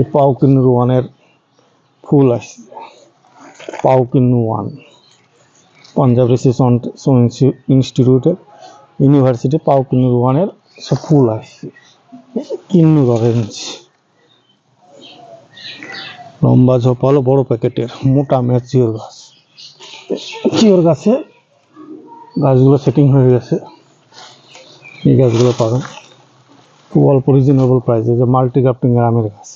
যে পাউকিনুর ওয়ানের ফুল আসছে। পাউকিনু ওয়ান পাঞ্জাব রেসিসন ইনস্টিটিউটের ইউনিভার্সিটি পাউকিনুর ওয়ানের সব ফুল আসছে। কিন্নুর অরেঞ্জ, লম্বা ঝোপালো বড় প্যাকেটের মোটা ম্যাচিওর গাছ। চিওর গাছে গাছগুলো সেটিং হয়ে গেছে। এই গাছগুলো পাবেন। খুব অল্প রিজনেবল প্রাইসে যে মাল্টি গ্রাফটিং এর আমের গাছ।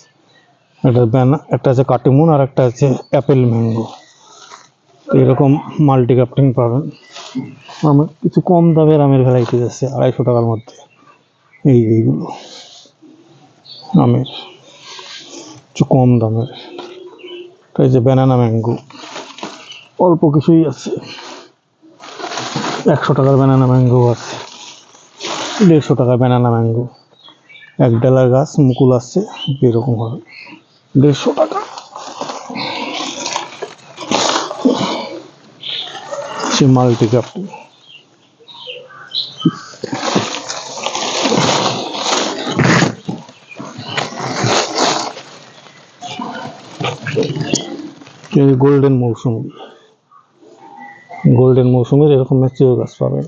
একটা ব্যানা একটা আছে কাটিমুন আর একটা আছে অ্যাপেল ম্যাঙ্গো। তো এরকম মাল্টি গ্রাফটিং পাবেন। আমার কিছু কম দামের আমের ভ্যারাইটিস আছে, আড়াইশো টাকার মধ্যে। এই এইগুলো, আমের। কিছু কম দামের। এই যে ব্যানানা ম্যাঙ্গো অল্প কিছুই আছে। একশো টাকার ব্যানানা ম্যাঙ্গো আছে, দেড়শো টাকার ব্যানানা ম্যাঙ্গো এক ডালার গাছ মুকুল আসছে এরকম হবে। দেড়শো টাকা। সে multi captain golden Mousumi. Golden মৌসুমের এরকম ম্যাচিওর গাছ পাবেন।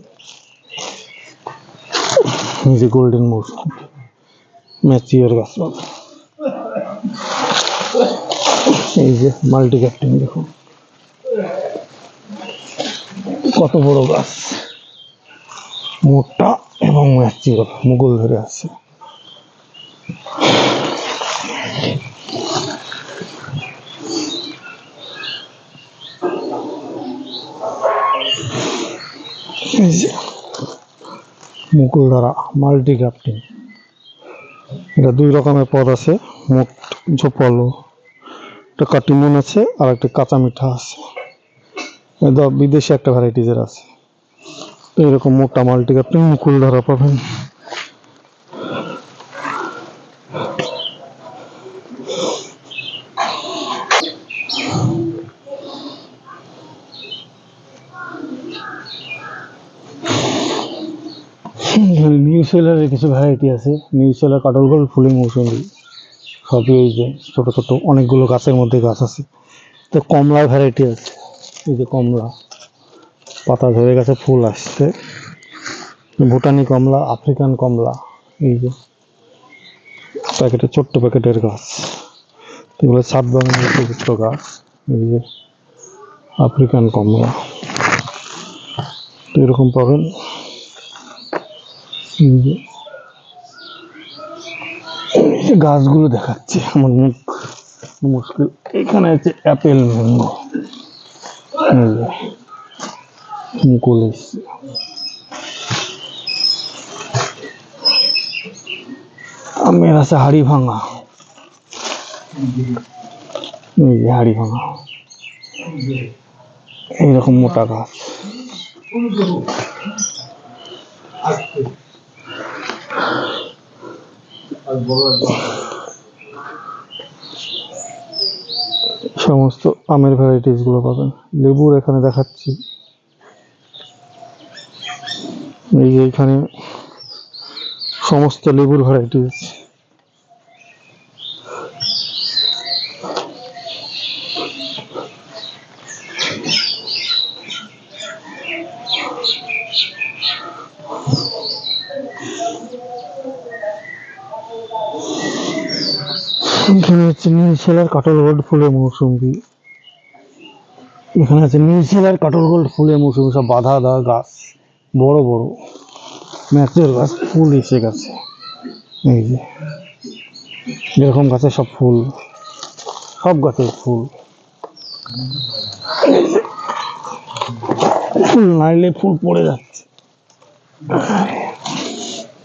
যে গোল্ডেন মৌসুম, ম্যাচিওর গাছ পাবেন। এই যে মাল্টি ক্যাপ্টেন দেখুন কত বড় গাছ। মোটা এবং ম্যাচিওর, মুগল ধরে আছে। যে মুকুলধারা মাল্টি ক্যাপ্টিং এটা দুই রকমের পদ আছে, মোট ঝোপালো। একটা কাটিমন আছে, আর একটা কাঁচা মিঠা আছে। বিদেশি একটা ভ্যারাইটিজের আছে। তো এরকম মোটা মাল্টি ক্যাপ্টিং মুকুলধারা পাবেন। এখানে নিউ সেলারের কিছু ভ্যারাইটি আছে। নিউ সেলার কাটল গোল্ড ফুলিং মৌসুমি। সবই এই যে ছোটো ছোটো অনেকগুলো গাছের মধ্যে গাছ আছে। তো কমলা ভ্যারাইটি আছে। এই যে কমলা, পাতা ধরে গেছে, ফুল আসছে। ভুটানি কমলা, আফ্রিকান কমলা, এই যে প্যাকেটের ছোট্ট প্যাকেটের গাছ। এগুলো সাত বাগানের গাছ। এই যে আফ্রিকান কমলা। তো এরকম পাবেন। এই যে গাছগুলো দেখাচ্ছে, আমার মুখ মুশকিল এখানে আছে অ্যাপেল ম্যাঙ্গো মুকুল এসছে। আমের আছে হাড়ি ভাঙা। হাড়ি ভাঙা। এইরকম মোটা গাছ। সমস্ত আমের ভ্যারাইটিসগুলো পাবেন। লেবুর এখানে দেখাচ্ছি। এই যে এখানে সমস্ত লেবুর ভ্যারাইটিস এখানে হচ্ছে নীল সেলার কাটল গোল্ড ফুলের মৌসুমি এখানে আছে নীল সেলার কাটল গোল্ড ফুলের মৌসুমি, সব বাধা দেওয়া গাছ, বড় বড়। ম্যাচের গাছ, ফুল এসে গেছে। এই যে, যেরকম গাছে সব ফুল, সব গাছের ফুল। ফুল নাইলে ফুল পড়ে যাচ্ছে।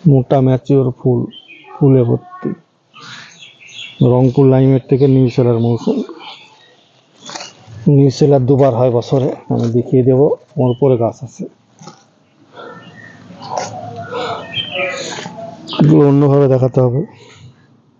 মোটা ম্যাচিওর ফুল, ফুলে ভর্তি। রংপুর লাইমের থেকে নিউ সেলার মৌসুম। নিউ সেলার দুবার হয় বছরে, আমি দেখিয়ে দেবো, ওর উপরে গাছ আছে। অন্যভাবে দেখাতে হবে।